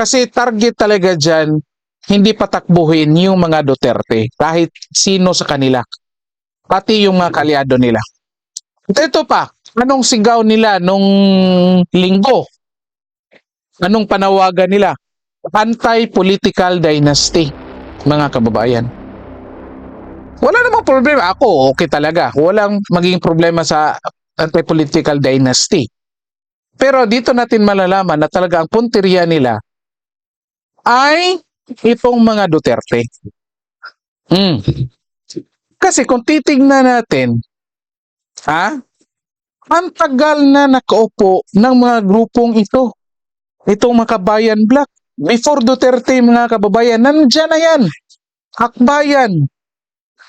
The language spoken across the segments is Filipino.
Kasi target talaga dyan, hindi patakbuhin yung mga Duterte, kahit sino sa kanila. Pati yung mga kalyado nila. At ito pa, anong sigaw nila nung linggo? Anong panawagan nila? Anti-political dynasty, mga kababayan. Wala namang problema. Ako, okay talaga. Walang magiging problema sa anti-political dynasty. Pero dito natin malalaman na talaga ang punteriya nila ay itong mga Duterte. Mm. Kasi kung titignan natin, ha, ang tagal na nakaupo ng mga grupong ito. Itong mga kabayan black. Before Duterte, mga kababayan, nandyan na yan. Akbayan.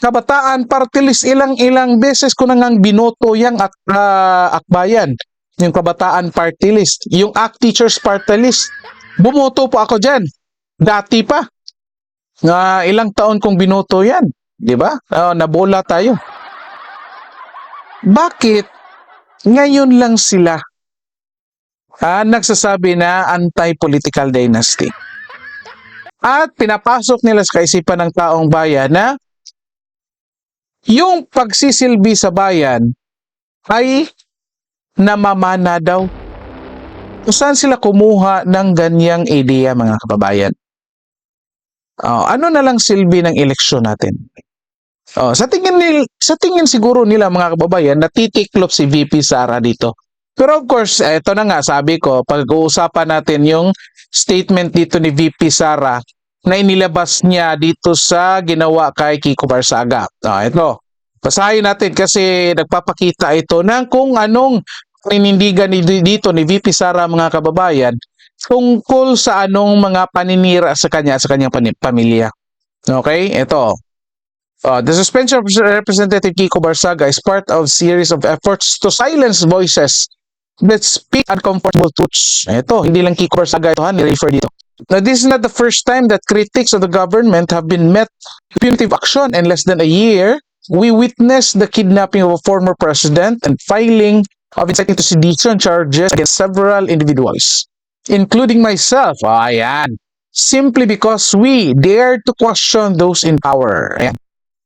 Kabataan Party List, ilang-ilang beses ko nang binoto yung ak ah, akbayan. Yung Kabataan Party List. Yung ACT Teachers Party List. Bumoto po ako dyan. Dati pa. Nga ilang taon kong binoto yan. Di ba? Ah, nabola tayo. Bakit ngayon lang sila ah, nagsasabi na anti-political dynasty? At pinapasok nila sa kaisipan ng taong bayan na yung pagsisilbi sa bayan ay namamana daw. Saan sila kumuha ng ganyang ideya mga kababayan? Oh, ano na lang silbi ng eleksyon natin? Oh, sa tingin nil, sa tingin siguro nila mga kababayan natitiklop si VP Sara dito. Pero of course, ito na nga sabi ko, pag-uusapan natin yung statement dito ni VP Sara na inilabas niya dito sa ginawa kay Kiko Barsaga. Ah, ito. Basahin natin kasi nagpapakita ito ng kung anong ninindigan ni dito ni VP Sara mga kababayan tungkol sa anong mga paninira sa kanya sa kanyang pamilya. Okay? Ito. Uh, the suspension of Representative Kiko Barsaga is part of series of efforts to silence voices that speak uncomfortable truths. Ito, hindi lang Kiko Barsaga ito ha, ni-refer dito. Now, this is not the first time that critics of the government have been met with punitive action. In less than a year, we witnessed the kidnapping of a former president and filing of inciting to sedition charges against several individuals, including myself. Ah, Ayan. Simply because we dare to question those in power. Ayan.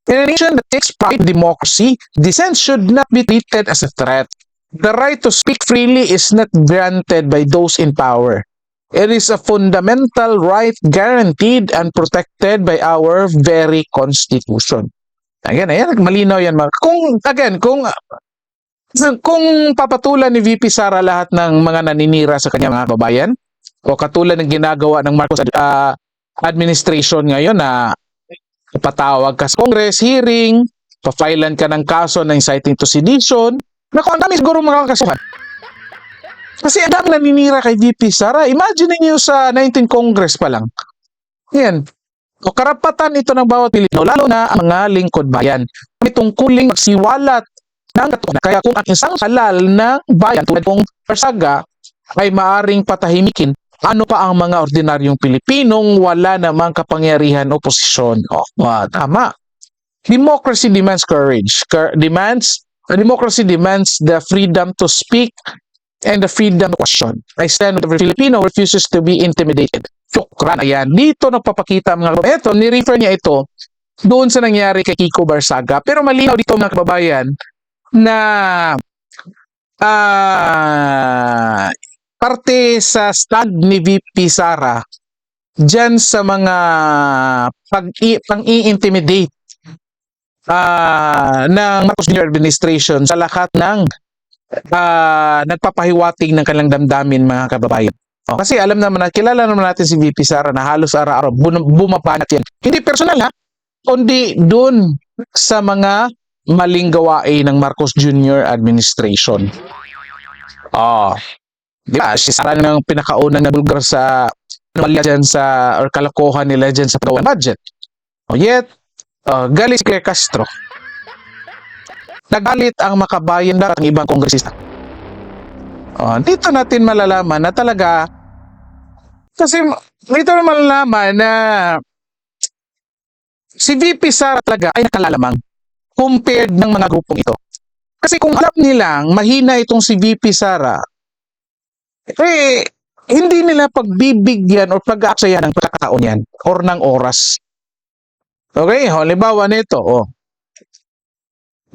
In a nation that takes pride in democracy, dissent should not be treated as a threat. The right to speak freely is not granted by those in power. It is a fundamental right guaranteed and protected by our very constitution. Again, ayan, malinaw yan. Kung, again, kung kung papatulan ni VP Sara lahat ng mga naninira sa kanyang mga babayan, o katulad ng ginagawa ng Marcos ah, administration ngayon na patawag ka sa Congress, hearing, pa-filean ka ng kaso na inciting to sedition, naku, ang dami siguro makakasuhan. Kasi ang dami naninira kay VP Sara. Imagine niyo sa 19 Congress pa lang. Yan. O karapatan ito ng bawat Pilipino, lalo na ang mga lingkod bayan. May tungkuling magsiwalat ng katotohanan. Kaya kung ang isang halal ng bayan tulad kong Parsaga ay maaring patahimikin, ano pa ang mga ordinaryong Pilipinong wala namang kapangyarihan o posisyon? Oh, tama. Democracy demands courage. Demands democracy demands the freedom to speak and the freedom to question. I stand with every Filipino refuses to be intimidated. Chokran. Ayan. Dito nagpapakita mga kababayan. Ito, ni-refer niya ito doon sa nangyari kay Kiko Barsaga. Pero malinaw dito mga kababayan na ah parte sa stand ni VP Sara dyan sa mga pang-i-intimidate ah ng Marcos Jr. administration sa lahat ng ah nagpapahiwatig ng kanilang damdamin mga kababayan. O, kasi alam naman na kilala naman natin si VP Sara na halos araw-araw bum- bumabanat yan. Hindi personal ha, kundi doon sa mga maling gawain ng Marcos Jr. administration. Oh, di ba? Si Sara nang pinakaunang nabulgar sa anomalya dyan sa or kalokohan nila dyan sa paggawa ng budget. O yet, uh, galit si Castro. Nagalit ang makabayan at ang ibang kongresista. Oh, dito natin malalaman na talaga kasi dito na malalaman na si VP Sara talaga ay nakalalamang compared ng mga grupong ito. Kasi kung alam nilang mahina itong si VP Sara, eh, hindi nila pagbibigyan o pag-aaksayan ng pagkakataon yan or ng oras. Okay, halimbawa nito, oh.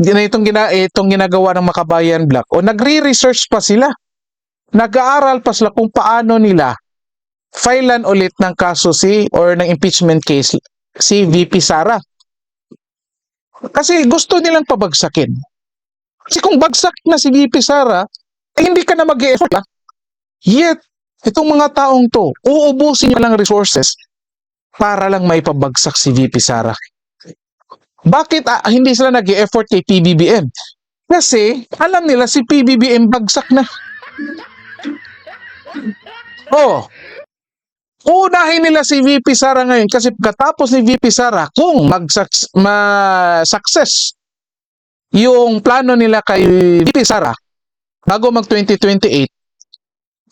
Na itong, gina, itong ginagawa ng Makabayan Black. O nagre-research pa sila. Nag-aaral pa sila kung paano nila filean ulit ng kaso si or ng impeachment case si VP Sara. Kasi gusto nilang pabagsakin. Kasi kung bagsak na si VP Sara, eh, hindi ka na mag-e-effort. ah. Yet, itong mga taong to, uubusin nila lang resources para lang may pabagsak si VP Sara. Bakit ah, hindi sila nag effort kay PBBM? Kasi alam nila si PBBM bagsak na. Oh. Unahin nila si VP Sara ngayon kasi pagkatapos ni VP Sara, kung mag-success yung plano nila kay VP Sara bago mag 2028,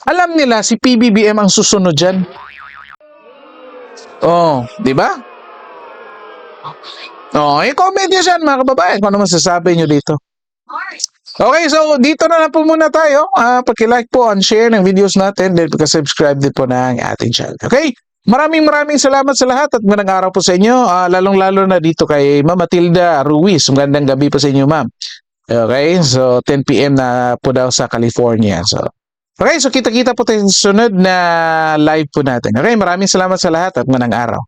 alam nila si PBBM ang susunod dyan. Oh, di ba? Oh, i-comment nyo dyan mga kababayan kung ano masasabi nyo dito. Okay, so dito na lang po muna tayo. Ah, paki-like po and share ng videos natin then pagka-subscribe din po ng ating channel. Okay? Maraming maraming salamat sa lahat at magandang araw po sa inyo. Ah, lalong-lalo na dito kay Ma'am Matilda Ruiz. Magandang gabi po sa inyo, Ma'am. Okay, so 10 p.m. na po daw sa California. So, okay, so kita-kita po tayo sa sunod na live po natin. Okay, maraming salamat sa lahat at magandang araw.